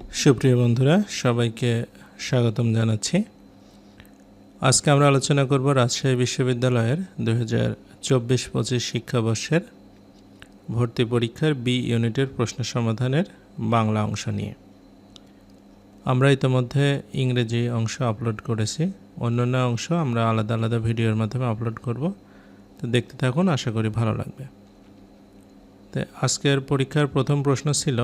সুপ্রিয় বন্ধুরা, সবাইকে স্বাগতম জানাচ্ছি। আজকে আমরা আলোচনা করব রাজশাহী বিশ্ববিদ্যালয়ের দু হাজার চব্বিশ পঁচিশ শিক্ষাবর্ষের ভর্তি পরীক্ষার বি ইউনিটের প্রশ্ন সমাধানের বাংলা অংশ নিয়ে। আমরা ইতিমধ্যে ইংরেজি অংশ আপলোড করেছি। অন্যান্য অংশ আমরা আলাদা আলাদা ভিডিওর মাধ্যমে আপলোড করব। তো দেখতে থাকুন, আশা করি ভালো লাগবে। তো আজকের পরীক্ষার প্রথম প্রশ্ন ছিল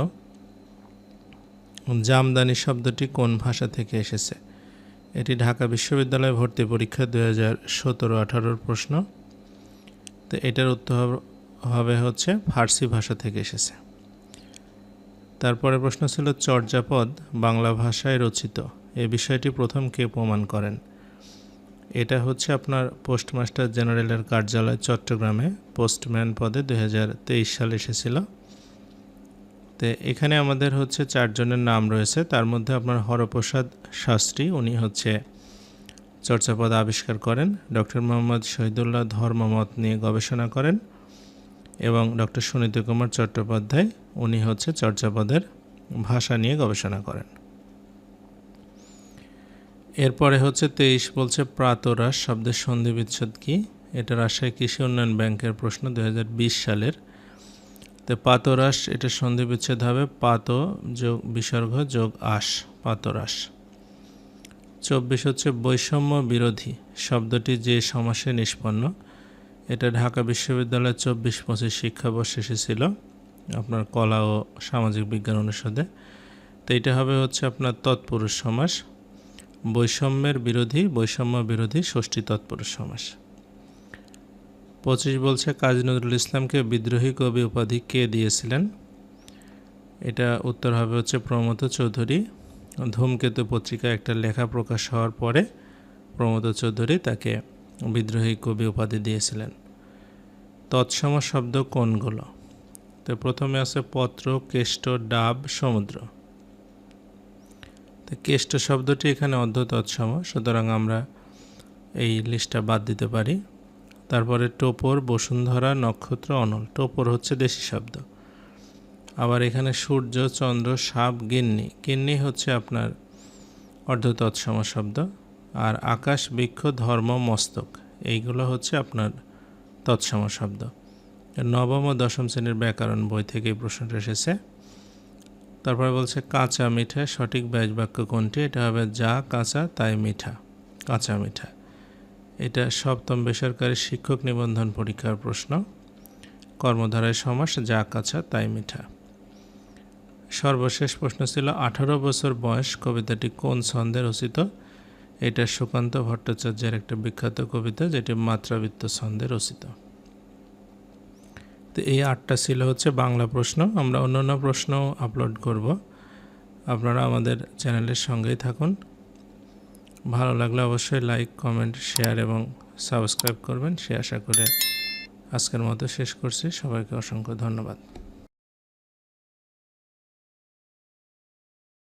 জামদানি শব্দটি কোন ভাষা থেকে এসেছে? এটি ঢাকা বিশ্ববিদ্যালয় ভর্তি পরীক্ষা দু হাজার সতেরো আঠারোর প্রশ্ন। তো এটার উত্তর হবে হচ্ছে ফার্সি ভাষা থেকে এসেছে। তারপরে প্রশ্ন ছিল চর্যাপদ বাংলা ভাষায় রচিত। এ বিষয়টি প্রথম কে প্রমাণ করেন? এটা হচ্ছে আপনার পোস্টমাস্টার জেনারেলের কার্যালয় চট্টগ্রামে পোস্টম্যান পদে দু হাজার তেইশ সালে এসেছিল। তো এখানে আমাদের হচ্ছে চারজনের নাম রয়েছে। তার মধ্যে আপনার হরপ্রসাদ শাস্ত্রী, উনি হচ্ছে চর্চাপদ আবিষ্কার করেন। ডক্টর মোহাম্মদ শহীদুল্লাহ ধর্মমত নিয়ে গবেষণা করেন এবং ডক্টর সুনীত কুমার চট্টোপাধ্যায়, উনি হচ্ছে চর্যাপদের ভাষা নিয়ে গবেষণা করেন। এরপরে হচ্ছে তেইশ বলছে প্রাতরাস শব্দের সন্ধি বিচ্ছেদ কি? এটা রাজশাহী কৃষি উন্নয়ন ব্যাংকের প্রশ্ন দু হাজার বিশ সালের। তো পাতরাস, এটা সন্ধি বিচ্ছেদ হবে, পাত যোগ বিসর্গ যোগ আস, পাতরাস। চব্বিশ হচ্ছে বৈষম্য বিরোধী, শব্দটি যে সমাসে নিষ্পন্ন। এটা ঢাকা বিশ্ববিদ্যালয়ের চব্বিশ পঁচিশ শিক্ষাবর্ষে এসেছিল, আপনার কলা ও সামাজিক বিজ্ঞান অনুষদে। তো এটা হবে হচ্ছে আপনার তৎপুরুষ সমাস, বৈষম্যের বিরোধী, বৈষম্য বিরোধী, ষষ্ঠী তৎপুরুষ সমাস। পঁচিশ বলছে কাজী নজরুল ইসলামকে বিদ্রোহী কবি উপাধি কে দিয়েছিলেন? এটা উত্তর হবে হচ্ছে প্রমথ চৌধুরী। ধূমকেতু পত্রিকায় একটা লেখা প্রকাশ হওয়ার পরে প্রমথ চৌধুরী তাকে বিদ্রোহী কবি উপাধি দিয়েছিলেন। তৎসম শব্দ কোনগুলো? তো প্রথমে আছে পত্র, কেষ্ট, ডাব, সমুদ্র। তো কেষ্ট শব্দটি এখানে অর্ধ তৎসম সুতরাং আমরা এই লিস্টটা বাদ দিতে পারি। তারপরে টোপর, বসুন্ধরা, নক্ষত্র, অনল। টোপর হচ্ছে দেশি শব্দ। আবার এখানে সূর্য, চন্দ্র, সাপ, গিন্নি। গিন্নি হচ্ছে আপনার অর্ধ তৎসম শব্দ। আর আকাশ, বৃক্ষ, ধর্ম, মস্তক, এইগুলো হচ্ছে আপনার তৎসম শব্দ। নবম ও দশম শ্রেণির ব্যাকরণ বই থেকে এই প্রশ্নটা এসেছে। তারপরে বলছে, কাঁচা মিঠা, সঠিক ব্যাজ বাক্য কোনটি? এটা হবে যা, কাঁচা, তাই মিঠা। কাঁচা মিঠা। এটা সপ্তম বেসরকারি শিক্ষক নিবন্ধন পরীক্ষার প্রশ্ন। কর্মধারায় সমাস, যা কাছা তাই মিঠা। সর্বশেষ প্রশ্ন ছিল, আঠারো বছর বয়স কবিতাটি কোন ছন্দে রচিত? এটা সুকান্ত ভট্টাচার্যের একটা বিখ্যাত কবিতা, যেটি মাত্রাবৃত্ত ছন্দে রচিত। তো এই আটটা ছিল হচ্ছে বাংলা প্রশ্ন। আমরা অন্যান্য প্রশ্নও আপলোড করব। আপনারা আমাদের চ্যানেলের সঙ্গেই থাকুন। ভালো লাগলে অবশ্যই লাইক কমেন্ট শেয়ার এবং সাবস্ক্রাইব করবেন। সে আশা করে আজকের মতো শেষ করছি। সবাইকে অসংখ্য ধন্যবাদ।